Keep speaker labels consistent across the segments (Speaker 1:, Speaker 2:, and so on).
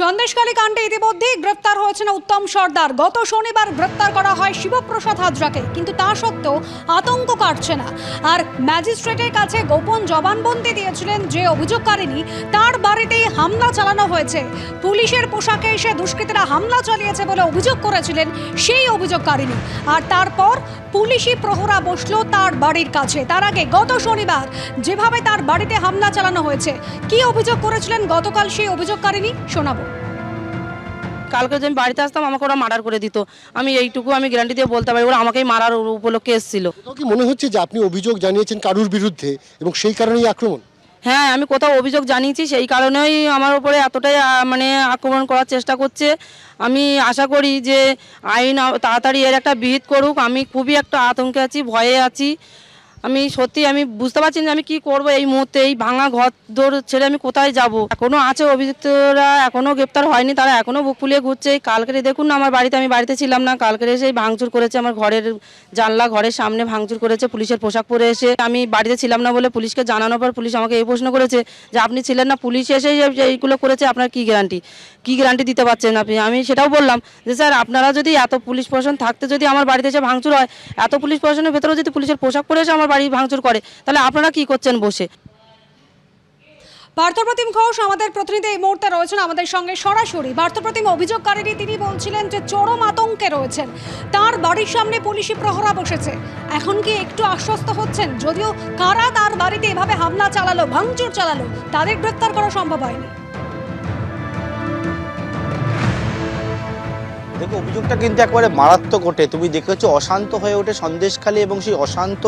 Speaker 1: সন্দেশখালী কাণ্ডে ইতিমধ্যেই গ্রেপ্তার হয়েছেন উত্তম সর্দার। গত শনিবার গ্রেপ্তার করা হয় শিবপ্রসাদ হাজরাকে, কিন্তু তা সত্ত্বেও আতঙ্ক কাটছে না। আর ম্যাজিস্ট্রেটের কাছে গোপন জবানবন্দি দিয়েছিলেন যে অভিযোগকারিনী তার বাড়িতেই হামলা চালানো হয়েছে। পুলিশের পোশাকে এসে দুষ্কৃতীরা হামলা চালিয়েছে বলে অভিযোগ করেছিলেন সেই অভিযোগকারিনী আর তারপর পুলিশি প্রহরা বসল তার বাড়ির কাছে। তার আগে গত শনিবার যেভাবে তার বাড়িতে হামলা চালানো হয়েছে, কি অভিযোগ করেছিলেন গতকাল সেই অভিযোগকারিনী শোনাবো।
Speaker 2: কালকে যে আমি বাড়িতে আসতাম আমাকে ওরা মার্ডার করে দিত। আমি এইটুকু আমি গ্যারান্টি দিয়ে বলতে পারি ওরা আমাকেই মারার উপলক্ষে এসেছিল।
Speaker 3: কি মনে হচ্ছে যে আপনি অভিযোগ জানিয়েছেন কারুর বিরুদ্ধে এবং সেই কারণেই আক্রমণ?
Speaker 2: হ্যাঁ আমি কোথাও অভিযোগ জানিয়েছি সেই কারণেই আমার উপরে এতটাই মানে আক্রমণ করার চেষ্টা করছে। আমি আশা করি যে আইন তাড়াতাড়ি এর একটা বিহিত করুক। আমি খুবই একটা আতঙ্কে আছি ভয়ে আছি। আমি সত্যি আমি বুঝতে পারছি না আমি কি করব এই মুহূর্তে, এই ভাঙা ঘর দৌড় ছেড়ে আমি কোথায় যাব? এখনও আছে অভিযুক্তরা, এখনও গ্রেপ্তার হয়নি, তারা এখনও বুক ফুলিয়ে ঘুরছে। এই কালকেরে দেখুন না, আমার বাড়িতে আমি বাড়িতে ছিলাম না, কালকেরে এসে ভাঙচুর করেছে আমার ঘরের জানলা, ঘরের সামনে ভাঙচুর করেছে, পুলিশের পোশাক পরে এসে আমি বাড়িতে ছিলাম না বলে পুলিশকে জানানোর পর পুলিশ আমাকে এই প্রশ্ন করেছে যে আপনি ছিলেন না, পুলিশ এসে এইগুলো করেছে, আপনার কি গ্যারান্টি কি গ্যারান্টি দিতে পারছেন আপনি? আমি সেটাও বললাম যে স্যার, আপনারা যদি এত পুলিশ প্রশাসন থাকতে যদি আমার বাড়িতে এসে ভাঙচুর হয়, এত পুলিশ প্রশাসনের ভেতরেও যদি পুলিশের পোশাক পরে এসে আমার বাড়ি ভাঙচুর করে, তাহলে আপনারা কি করছেন বসে?
Speaker 1: পার্থপ্রতিম ঘোষ, আমাদের প্রতিনিধি এই মুহূর্তে রয়েছেন আমাদের সঙ্গে সরাসরি। পার্থপ্রতিম অভিযোগকারীরা তিনি বলছিলেন যে চরম আতঙ্কে রয়েছেন। তার বাড়ির সামনে পুলিশি প্রহরা বসেছে। এখন কি একটু আশ্বস্ত হচ্ছেন? যদিও কারা তার বাড়িতে এভাবে হামলা চালালো, ভাঙচুর চালালো, তাদের গ্রেপ্তার করা সম্ভব হয়নি।
Speaker 4: দেখো অভিযোগটা কিন্তু একবারে মারাত্মক ওঠে। তুমি দেখেছ, অশান্ত হয়ে ওঠে সন্দেশখালী এবং সেই অশান্ত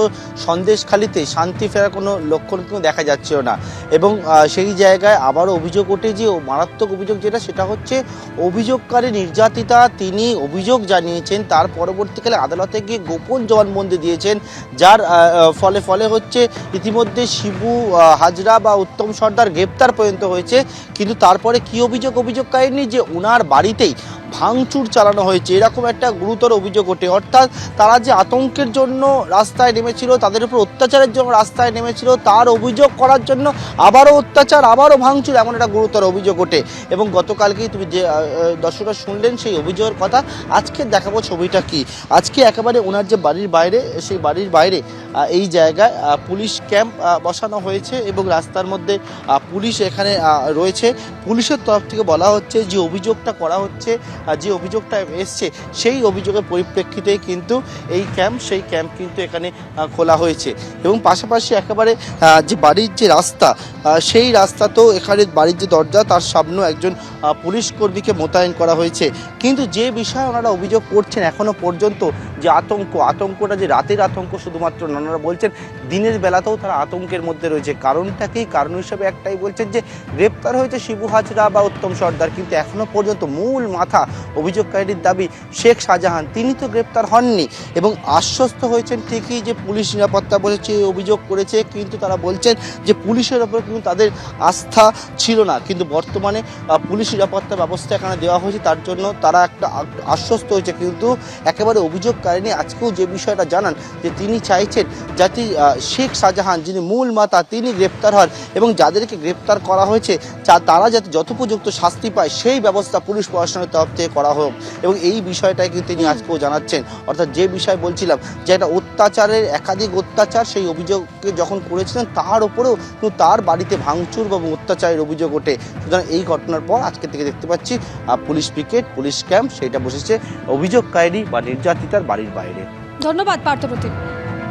Speaker 4: সন্দেশখালীতে শান্তি ফেরার কোনো লক্ষণ কিন্তু দেখা যাচ্ছেও না। এবং সেই জায়গায় আবার অভিযোগ ওঠে যে মারাত্মক অভিযোগ যেটা, সেটা হচ্ছে অভিযোগকারী নির্যাতিতা, তিনি অভিযোগ জানিয়েছেন, তার পরবর্তীকালে আদালতে গিয়ে গোপন জবানবন্দি দিয়েছেন, যার ফলে ফলে হচ্ছে ইতিমধ্যে শিবু হাজরা বা উত্তম সর্দার গ্রেপ্তার পর্যন্ত হয়েছে, কিন্তু তারপরে কি অভিযোগ? অভিযোগকারিনী যে ওনার বাড়িতেই ভাঙচুর চালানো হয়েছে, এরকম একটা গুরুতর অভিযোগ ওঠে। অর্থাৎ তারা যে আতঙ্কের জন্য রাস্তায় নেমেছিল, তাদের উপর অত্যাচারের জন্য রাস্তায় নেমেছিল, তার অভিযোগ করার জন্য আবারও অত্যাচার, আবারও ভাঙচুর, এমন একটা গুরুতর অভিযোগ ওঠে। এবং গতকালকেই তুমি যে দর্শকরা শুনলেন সেই অভিযোগের কথা, আজকে দেখাবো ছবিটা কি? আজকে একেবারে ওনার যে বাড়ির বাইরে, সেই বাড়ির বাইরে এই জায়গায় পুলিশ ক্যাম্প বসানো হয়েছে এবং রাস্তার মধ্যে পুলিশ এখানে রয়েছে। পুলিশের তরফ থেকে বলা হচ্ছে যে অভিযোগটা করা হচ্ছে যে অভিযোগটা এসছে, সেই অভিযোগের পরিপ্রেক্ষিতেই কিন্তু এই ক্যাম্প, সেই ক্যাম্প কিন্তু এখানে খোলা হয়েছে। এবং পাশাপাশি একেবারে যে বাড়ির যে রাস্তা সেই রাস্তাতেও এখানে বাড়ির যে দরজা, তার সামনেও একজন পুলিশ কর্মীকে মোতায়েন করা হয়েছে। কিন্তু যে বিষয়ে ওনারা অভিযোগ করছেন এখনও পর্যন্ত যে আতঙ্ক, আতঙ্কটা যে রাতের আতঙ্ক শুধুমাত্র ওনারা বলছেন, দিনের বেলাতেও তারা আতঙ্কের মধ্যে রয়েছে। কারণটা কি? কারণ হিসেবে একটাই বলছেন যে, গ্রেপ্তার হয়েছে শিবু হাজরা বা উত্তম সর্দার, কিন্তু এখনও পর্যন্ত মূল মাথা অভিযোগকারীর দাবি শেখ শাহজাহান। তিনি তো গ্রেপ্তার হননি এবং আশ্বস্ত হয়েছেন ঠিকই যে পুলিশ নিরাপত্তা বলেছে, অভিযোগ করেছে, কিন্তু তারা বলছেন যে পুলিশের ওপর কিন্তু তাদের আস্থা ছিল না। কিন্তু বর্তমানে পুলিশ নিরাপত্তা ব্যবস্থা এখানে দেওয়া হয়েছে তার জন্য তারা একটা আশ্বস্ত হয়েছে। কিন্তু একেবারে অভিযোগকারিনী আজকেও যে বিষয়টা জানান যে তিনি চাইছেন যাতে শেখ শাহজাহান যিনি মূল মাতা তিনি গ্রেপ্তার হন এবং যাদেরকে গ্রেপ্তার করা হয়েছে তারা যাতে যথোপযুক্ত শাস্তি পায় সেই ব্যবস্থা পুলিশ প্রশাসনের তরফ থেকে করা হোক। এবং এই বিষয়টাই কিন্তু তিনি আজকেও জানাচ্ছেন। অর্থাৎ যে বিষয় বলছিলাম যে একটা অত্যাচারের একাধিক অত্যাচার সেই অভিযোগকে যখন করেছিলেন তার উপরেও কিন্তু তার বাড়িতে ভাঙচুর এবং অত্যাচারের অভিযোগ ওঠে। সুতরাং এই ঘটনার পর আজকে থেকে দেখতে পাচ্ছি পুলিশ পিকেট, পুলিশ ক্যাম্প, সেটা বসেছে অভিযোগকারী বা নির্যাতিতার বাড়ির বাইরে।
Speaker 1: ধন্যবাদ পার্থপ্রতিম।